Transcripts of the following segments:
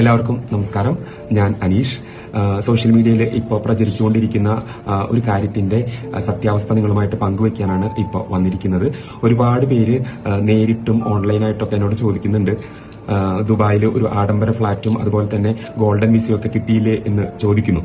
എല്ലാവർക്കും നമസ്കാരം. ഞാൻ അനീഷ്. സോഷ്യൽ മീഡിയയിൽ ഇപ്പോൾ പ്രചരിച്ചുകൊണ്ടിരിക്കുന്ന ഒരു കാര്യത്തിന്റെ സത്യാവസ്ഥ നിങ്ങളുമായിട്ട് പങ്കുവയ്ക്കാനാണ് ഇപ്പോൾ വന്നിരിക്കുന്നത്. ഒരുപാട് പേര് നേരിട്ടും ഓൺലൈനായിട്ടൊക്കെ എന്നോട് ചോദിക്കുന്നുണ്ട്. ദുബായിൽ ഒരു ആഡംബര ഫ്ളാറ്റും അതുപോലെ തന്നെ ഗോൾഡൻ വിസയൊക്കെ കിട്ടിയില്ലേ എന്ന് ചോദിക്കുന്നു.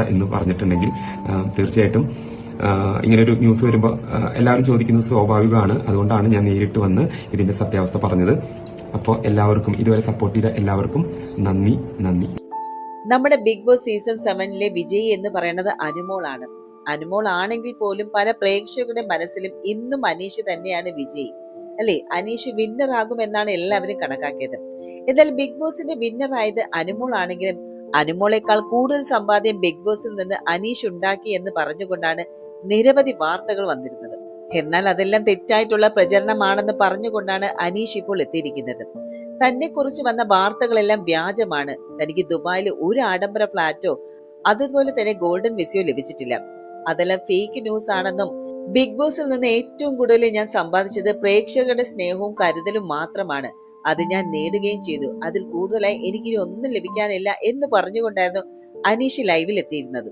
എന്ന് പറഞ്ഞിട്ടുണ്ടെങ്കിൽ തീർച്ചയായിട്ടും ഇങ്ങനൊരു ന്യൂസ് വരുമ്പോൾ എല്ലാവരും ചോദിക്കുന്നത് സ്വാഭാവികമാണ്. അതുകൊണ്ടാണ് ഞാൻ നേരിട്ട് വന്ന് ഇതിന്റെ സത്യാവസ്ഥ പറഞ്ഞത്. അപ്പോൾ എല്ലാവർക്കും ഇതുവരെ സപ്പോർട്ട് ചെയ്ത എല്ലാവർക്കും നന്ദി നന്ദി. നമ്മുടെ ബിഗ് ബോസ് സീസൺ സെവനിലെ വിജയ് എന്ന് പറയുന്നത് അനുമോളാണ്. അനുമോൾ ആണെങ്കിൽ പോലും പല പ്രേക്ഷകരുടെ മനസ്സിലും ഇന്നും അനീഷ് തന്നെയാണ് വിജയ്. അല്ലേ? അനീഷ് വിന്നർ ആകുമെന്നാണ് എല്ലാവരും കണക്കാക്കിയത്. എന്നാൽ ബിഗ് ബോസിന്റെ വിന്നർ ആയത് അനുമോൾ ആണെങ്കിലും അനുമോളെക്കാൾ കൂടുതൽ സമ്പാദ്യം ബിഗ് ബോസിൽ നിന്ന് അനീഷ് ഉണ്ടാക്കി എന്ന് പറഞ്ഞുകൊണ്ടാണ് നിരവധി വാർത്തകൾ വന്നിരുന്നത്. എന്നാൽ അതെല്ലാം തെറ്റായിട്ടുള്ള പ്രചരണമാണെന്ന് പറഞ്ഞുകൊണ്ടാണ് അനീഷ് ഇപ്പോൾ എത്തിയിരിക്കുന്നത്. തന്നെ കുറിച്ച് വന്ന വാർത്തകളെല്ലാം വ്യാജമാണ്. തനിക്ക് ദുബായിൽ ഒരു ആഡംബര ഫ്ലാറ്റോ അതുപോലെ തന്നെ ഗോൾഡൻ വിസയോ ലഭിച്ചിട്ടില്ല. അതെല്ലാം ഫേക്ക് ന്യൂസ് ആണെന്നും ബിഗ് ബോസിൽ നിന്ന് ഏറ്റവും കൂടുതൽ ഞാൻ സമ്പാദിച്ചത് പ്രേക്ഷകരുടെ സ്നേഹവും കരുതലും മാത്രമാണ്. അത് ഞാൻ നേടുകയും ചെയ്തു. അതിൽ കൂടുതലായി എനിക്കിനി ഒന്നും ലഭിക്കാനില്ല എന്ന് പറഞ്ഞുകൊണ്ടായിരുന്നു അനീഷ് ലൈവിൽ എത്തിയിരുന്നത്.